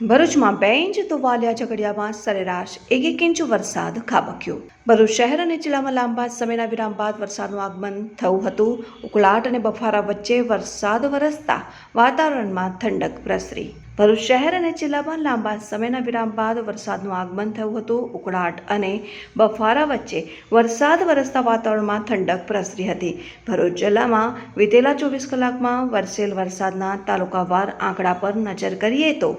ભરૂચમાં બે ઇંચ તો વાલિયા ઝઘડિયામાં સરેરાશ એક એક ઇંચ વરસાદ ખાબક્યો. ભરૂચ શહેર અને જિલ્લામાં લાંબા સમયના વિરામ બાદ વરસાદનું આગમન થયું હતું. ઉકળાટ અને બફારા વચ્ચે વરસાદ વરસતા વાતાવરણમાં ઠંડક પ્રસરી. ભરૂચ શહેર અને જિલ્લામાં લાંબા સમયના વિરામ બાદ વરસાદનું આગમન થયું હતું. ઉકળાટ અને બફારા વચ્ચે વરસાદ વરસતા વાતાવરણમાં ઠંડક પ્રસરી હતી. ભરૂચ જિલ્લામાં વિતેલા ચોવીસ કલાકમાં વરસેલ વરસાદના તાલુકાવાર આંકડા પર નજર કરીએ તો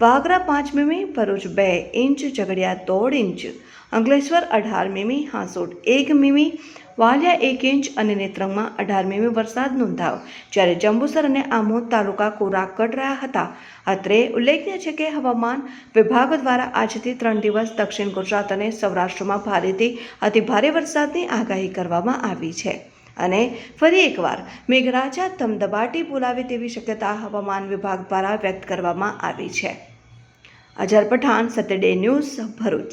વાગરા પાંચ મીમી, ભરૂચ બે ઇંચ, ઝઘડિયા દોઢ ઇંચ, અંકલેશ્વર અઢાર મીમી, હાંસોટ એક મીમી વાલિયા એક ઇંચ અને નેત્રંગમાં અઢાર મીમી વરસાદ નોંધાયો. જ્યારે જંબુસર અને આમોદ તાલુકા કોરા કટ રહ્યા હતા. અત્રે ઉલ્લેખનીય છે કે હવામાન વિભાગ દ્વારા આજથી ત્રણ દિવસ દક્ષિણ ગુજરાત અને સૌરાષ્ટ્રમાં ભારેથી અતિભારે વરસાદની આગાહી કરવામાં આવી છે. અને ફરી એકવાર મેઘરાજા ધમધબાટી બોલાવે તેવી શક્યતા હવામાન વિભાગ દ્વારા વ્યક્ત કરવામાં આવી છે. Ajar Pathan Saturday news Bharuch.